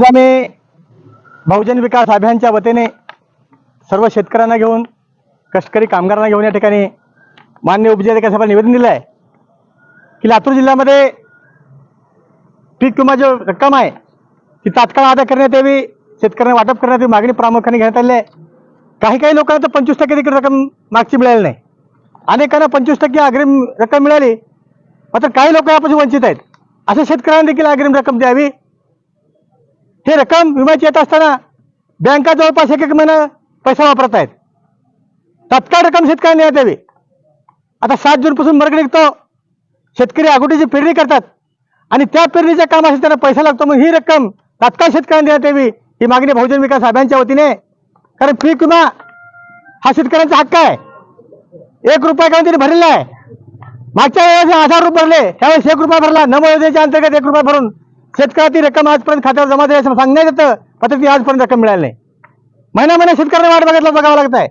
आज आम्ही बहुजन विकास अभियानच्या वतीने सर्व शेतकऱ्यांना घेऊन कष्टकरी कामगारांना घेऊन या ठिकाणी मान्य उपजिल्हाधिकारी निवेदन दिलं आहे की लातूर जिल्ह्यामध्ये पीक विमा जो रक्कम आहे ती तात्काळ अदा करण्यात यावी शेतकऱ्यांना वाटप करण्यात यावी मागणी प्रामुख्याने घेण्यात आली आहे. काही काही लोकांना तर पंचवीस टक्के देखील रक्कम मागची मिळाली नाही. अनेकांना पंचवीस टक्के अग्रिम रक्कम मिळाली मात्र काही लोक यापासून वंचित आहेत. अशा शेतकऱ्यांना देखील अग्रिम रक्कम द्यावी. हे रक्कम विम्याची येत असताना बँका जवळपास एक एक महिना पैसा वापरत आहेत तत्काळ रक्कम शेतकऱ्यांना देण्यात यावी आता सात जूनपासून वर्ग निघतो. शेतकरी अगोदरची पेरणी करतात आणि त्या पेरणीच्या कामासाठी त्यांना पैसा लागतो मग ही रक्कम तात्काळ शेतकऱ्यांना देण्यात यावी ही मागणी बहुजन विकास अभियानच्या वतीने. कारण पीक विमा हा शेतकऱ्यांचा हक्क आहे. एक रुपया का त्यांनी भरलेला आहे. मागच्या वेळेस हजार रुपये भरले त्यावेळेस एक रुपया भरला. नमो योजनेच्या अंतर्गत एक रुपया भरून शेतकऱ्याची रक्कम आजपर्यंत खात्यावर जमा झाली असं सांगण्यात येतं. पण ती आजपर्यंत रक्कम मिळाली नाही. महिना महिना शेतकऱ्यांना वाट बघायला बघावं लागत आहे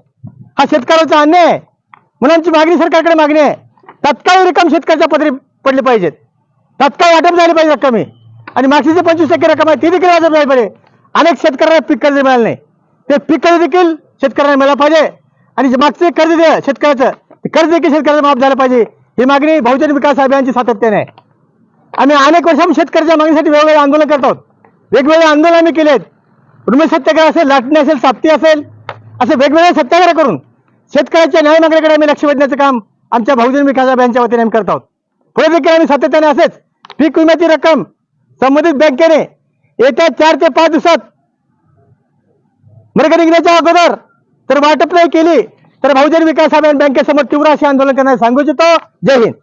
हा शेतकऱ्याचा अन्याय आहे. मुलांची मागणी सरकारकडे मागणी आहे. तत्काळ रक्कम शेतकऱ्याच्या पदरी पडली पाहिजेत. तत्काळ वाटप झाली पाहिजे रक्कमी. आणि मागची जी पंचवीस टक्के रक्कम आहे ती देखील वाटप झाली पाहिजे. अनेक शेतकऱ्यांना पीक कर्ज मिळालं नाही. ते पीक कर्ज देखील शेतकऱ्यांना मिळालं पाहिजे. आणि जे मागचे कर्ज दे शेतकऱ्याचं ते कर्ज देखील शेतकऱ्याला माफ झालं पाहिजे. ही मागणी बहुजन विकास अभियानची सातत्याने आहे. आम्ही अनेक वर्षांपासून शेतकऱ्याच्या मागणीसाठी वेगवेगळे आंदोलन करत आहोत. वेगवेगळे आंदोलन आम्ही केलेत ऋण सत्याग्रह असेल लाटणे असेल साप्ती असेल असे वेगवेगळे सत्याग्रह करून शेतकऱ्याच्या न्याय मागणीकडे आम्ही लक्ष वेधण्याचं काम आमच्या बहुजन विकास अभियानच्या वतीने आम्ही करत आहोत. पुढे देखील आम्ही सातत्याने असेच पीक विम्याची रक्कम संबंधित बँकेने येत्या चार ते पाच दिवसात वर्ग निघण्याच्या अगोदर तर वाटप नाही केली तर बहुजन विकास अभियान बँकेसमोर तीव्र असे आंदोलन करण्यास सांगू इच्छितो. जय हिंद.